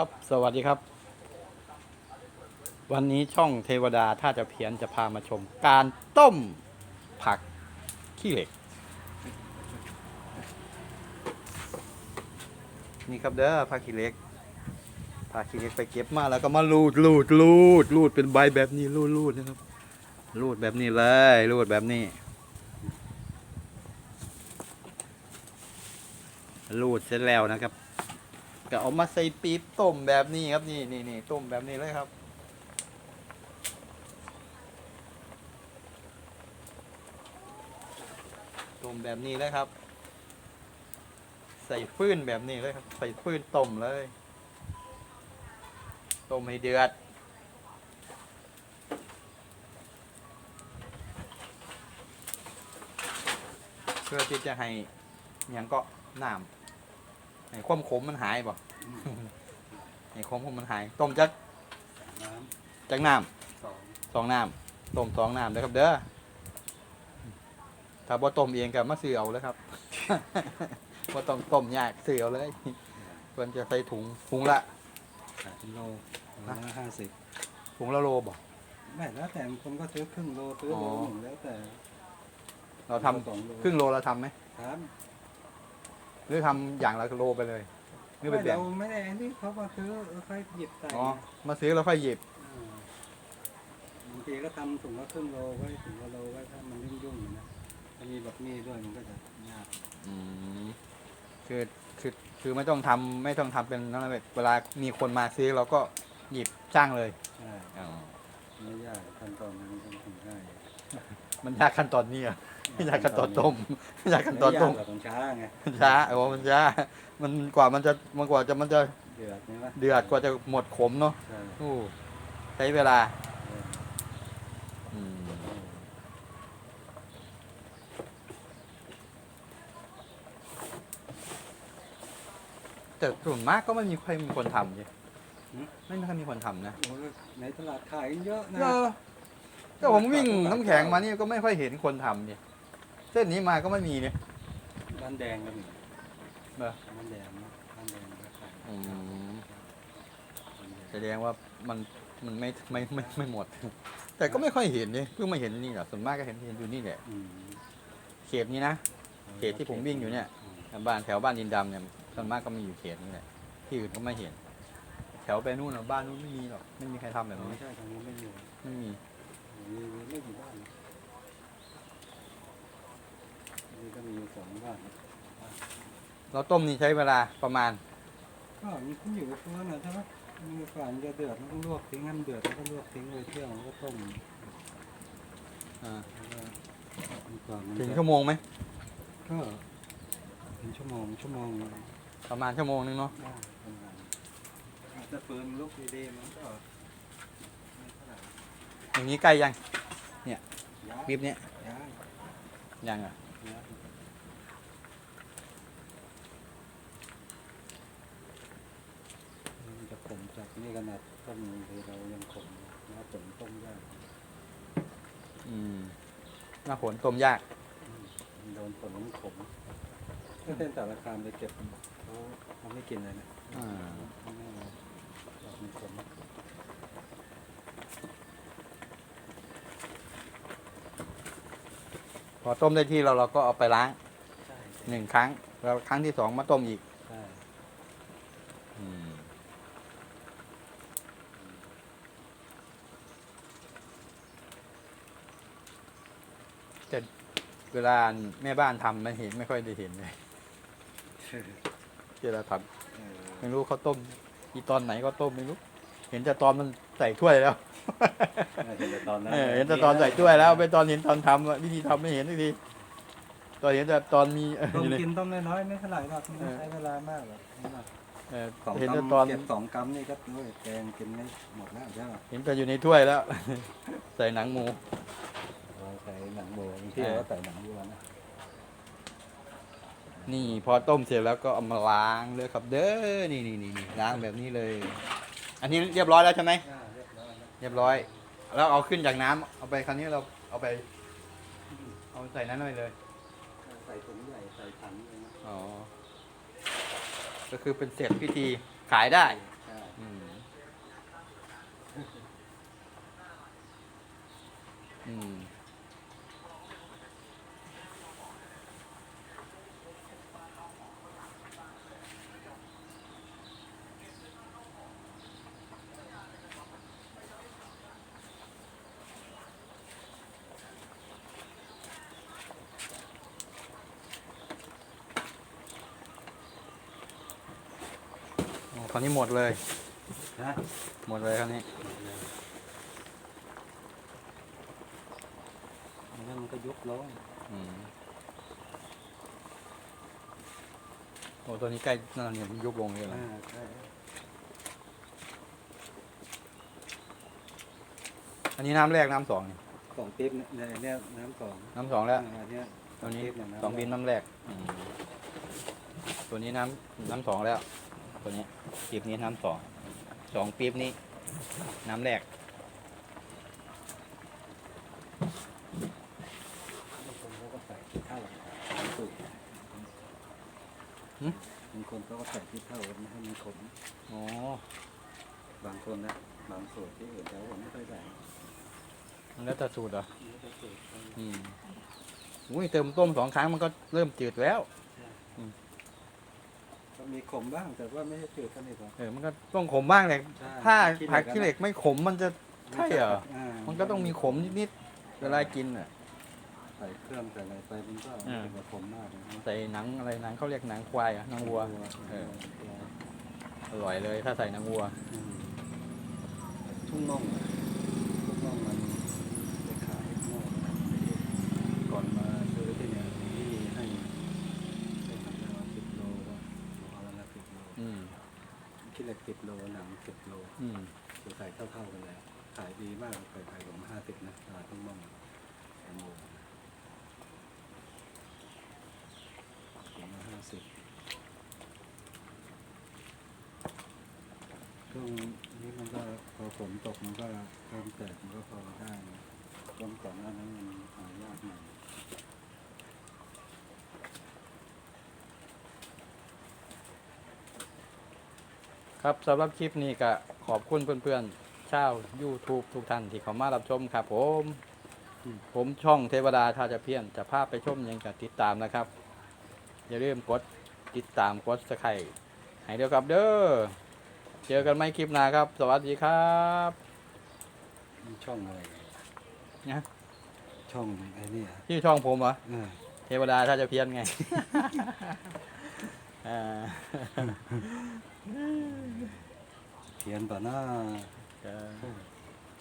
ครับ สวัสดีครับ วันนี้ช่องเทวดาถ้าจะเพียนจะพามาชม การต้มผักขี้เหล็ก นี่ครับเด้อผักขี้เหล็กผักขี้เหล็กไปเก็บมาแล้วก็มาลูดลูดลูดลูดเป็นใบแบบนี้ลูดลูดนะครับลูดแบบนี้เลยลูดแบบนี้ลูดเสร็จแล้วนะครับ ก็เอามาใส่ปี๊บต้มแบบนี้ครับนี่นี่นี่ต้มแบบนี้เลยครับต้มแบบนี้เลยครับ ใส่ฟืนแบบนี้เลยครับ ใส่ฟืนต้มเลยต้มให้เดือดเพื่อที่จะให้ยังก็น้ำ ให้ความขมมันหายบ่ให้ความขมมันหาย ต้มจักน้จักน้ำสองำสองน้ำต้มสองน้ำเด้อครับ เด้อถ้าบ่ต้มเองก็มาซื้อเอาเลยครับ บ่ต้องต้มยากซื้อเอาเลยเพิ่นจะใส่ถุงถุงละขายเป็นโลโลละห้าสิบถุงละโลบ่ ไม่แล้วแต่คนก็ซื้อครึ่งโลซื้อโลอ๋อ หนึ่งแล้วแต่เราทำสองโลครึ่งโลเราทำไหมครับ หรือทำอย่างละโลไปเลยหรือไปไม่แบ่งเราไม่ได้อันนี้เขามาซื้อค่อยหยิบใส่อ๋อมาซื้อแล้วค่อยหยิบาบางทีก็ทำถุงละครึ่งโลไว้ถุงละโลไว้ถ้ามันยุ่งๆนะถ้ามีแบบนี้ด้วยมันก็จะยากอืมคือคือคือไม่ต้องทำไม่ต้องทำเป็นนั่นเลยเวลามีคนมาซื้อเราก็หยิบจ้างเลย ใช่อ๋อไม่ยากขั้นตอนนั้นมันทำได้ มันยากขั้นตอนนี้อะไม่ยากขั้นตอนต้มไม่ยากขั้นตอนต้มไม่ยากหรอกมันช้าไงมันช้าโอ้มันช้ามันกว่ามันจะมันกว่าจะมันจะเดือดใช่ไหมเดือดกว่าจะหมดขมเนาะใช่โอ้ใช้เวลาเอออืมแต่ส่วนมากก็ไม่มีใครมีคนทำใช่ไม่มีใครมีคนทำนะ โอ้ยในตลาดขายกันเยอะนะเออ ก็ผมวิ่งน้ำแข็งมานี่ก็ไม่ค่อยเห็นคนทำเนี่ย เส้นนี้มาก็ไม่มีเนี่ย บ้านแดงก็มีเหรอ บ้านแดงนะบ้านแดงก็ขายอืมบ้านแดงแสดงว่ามันมันไม่ไม่ไม่ไม่หมด แต่ก็ไม่ค่อยเห็นเนี่ยเพิ่งมาเห็นนี่แหละส่วนมากก็เห็นเห็นอยู่นี่แหละอืมเขตนี้นะ เขตที่ผมวิ่งอยู่เนี่ยอืมบ้านแถวบ้านดินดำเนี่ยส่วนมากก็มีอยู่เขตนี้แหละที่อื่นก็ไม่เห็น แถวไปนู่นน่ะบ้านนู้นไม่มีหรอกไม่มีใครทำแบบอ๋อนี้ ใช่ทางนี้ไม่มีไม่มี มีมีไม่กี่บ้านนะนี่ก็มีอยู่สองบ้านเราต้มนี่ใช้เวลาประมาณ ก็มันขึ้นอยู่กับตัวนะใช่ไหมมีก่อนจะเดือดมันก็ลวกทิ้งให้มันเดือดแล้วก็ลวกทิ้งไว้เที่ยงแล้วก็ต้มอ่าแล้วก็มีก่อนมันถึงจะชั่วโมงไหมก็เป็นชั่วโมงชั่วโมงหนึ่งประมาณชั่วโมงนึงเนาะ ได้ประมาณอาจจะปืนลูกดีๆมันก็ไม่เท่าไหร่ อย่างนี้ใกล้ยังยาบีบเนี้ยยายังอะยามันจะขมจากนี่ขนาดต้มทีเรายังขมนะผลต้มยากอืมหน้าฝนต้มยากมันโดนผลมันขมถ้าเป็นแต่ละคามไปเก็บเขาเขาไม่กินเลยนะอ่า ไม่แน่เลยมันขม พ อต้มได้ที่เราเราก็เอาไปล้างใช่หนึ่งครั้ง แล้วครั้งที่สองมาต้มอีกใช่อืมแต่เวลาแม่บ้านทำไม่เห็นไม่ค่อยได้เห็นเลยที่เราทเออำไม่รู้เขาต้มอีตอนไหนก็ต้มไม่รู้ เห็นแต่ตอนมันใส่ถ้วยแล้วน่าจะเป็นตอนนั้นเออเห็นแต่ตอนใส่ถ้วยแล้ว ไปตอนเห็นตอนทำอะวิธีทำไม่เห็นสักทีตอนเห็นแต่ตอนมีเออต้มอยู่ในกินต้มน้อยๆไม่เท่าไหร่หรอกไม่ต้องใช้เวลามากหรอกเออสองเห็นแต่กำตอน เก็บสองกำนี่ก็ด้วยแกงกินไม่หมดแล้วใช่ไหมเห็นแต่อยู่ในถ้วยแล้ว ใส่หนังหมู เราใส่หนังหมูบางทีเราก็ใส่หนังวัวนะนี่พอต้มเสร็จแล้วก็เอามาล้างเลยครับ เด้อนี่นี่นี่นี่ล้างแบบนี้เลย อันนี้เรียบร้อยแล้วใช่ไหมเรียบร้อย แล้วเอาขึ้นจากน้ำเอาไปคราวนี้เราเอาไปเอาใส่นั้นไปเลยใส่ถุงใหญ่ใส่ถังเลยนะอ๋อก็คือเป็นเสร็จพิธีขายได้อืม วนี้หมดเลยนะหมดเลยคราวนี้แล้วมันก็ยุบลงอืมโอ้ตัวนี้ใกล้นั่นเนี่ยมันยุบลงเลยนะอ่าใช่อันนี้น้ำแรกน้ำสองนี่สองปิ๊บเนี่ยเนี่ยเนี่ยน้ำสองน้ำสองแล้ว อ่าเนี่ยตัวนี้ปิ๊บเยสองบินน้ำแรกอืมตัวนี้น้ำน้ำสองแล้ว ตัวนี้ ปีบนี้น้ำสองสองปีบนี้ น้ำแรกบางคนเขาก็ใส่ขี้เท่าสูตรหึบางคนเขาก็ใส่ขี้เท่าไม่ให้มันขมอ๋อบางคนนะบางสูตรที่อื่นเขาผมไม่ค่อยใส่มันแล้วแต่สูตรเหรอไม่ค่อยสูตรอืมอุ้ยเติมต้มสองครั้งมันก็เริ่มจืดแล้ว ก็มีขมบ้างแต่ว่าไม่ใช่จืดสนิทหรอก เออมันก็ต้องขมบ้างแหละใช่ถ้าขี้เหล็ก ผักขี้เหล็กไม่ขมมันจะใช่เหรออ่ามันก็ต้องมีขมนิดๆเวลากินอะ ใส่เครื่องใส่อะไรไปมันก็อ่าเป็นขมมากเลยนะใส่หนังอะไรหนังเขาเรียกหนังควายอะหนังวัว เออ อร่อยเลยถ้าใส่หนังวัวอืมทุ่งน่องอะทุ่งน่องมันไปขายนอกนะก่อนมาซื้อที่เนี่ยที่ให้ให้ทำแล้วสิบโลก็เอาละสิบโล อืม คิดเลยสิ บโลหนังสิบโลอืมคือขายเท่าๆกันแล้วขายดีมากเคยขายผมห้าสิบนะตลาดทุ่งน่องแตงโมผมห้าสิบช่วงนี้มันก็พอฝนตกมันก็เริ่มแตกมันก็พอได้นะช่วงก่อนหน้านั้นมันหายากหน่อย ครับสำหรับคลิปนี้ก็ขอบคุณเพื่อนๆชาว YouTube ทุกท่านที่เข้ามารับชมครับผม ผมช่องเทวดาทาจะเพียนจะพาไปชมยังกับติดตามนะครับ อย่าลืมกดติดตามกดสไครต์ให้เดียวกับเด้อเจอกันไม่คลิปหน้าครับ สวัสดีครับนี่ช่องอะไรนะช่องไอ้นี่อะชื่อช่องผมเหรออ่าเทวดาทาจะเพียนไง อ่าเขียนต่อหน้าก็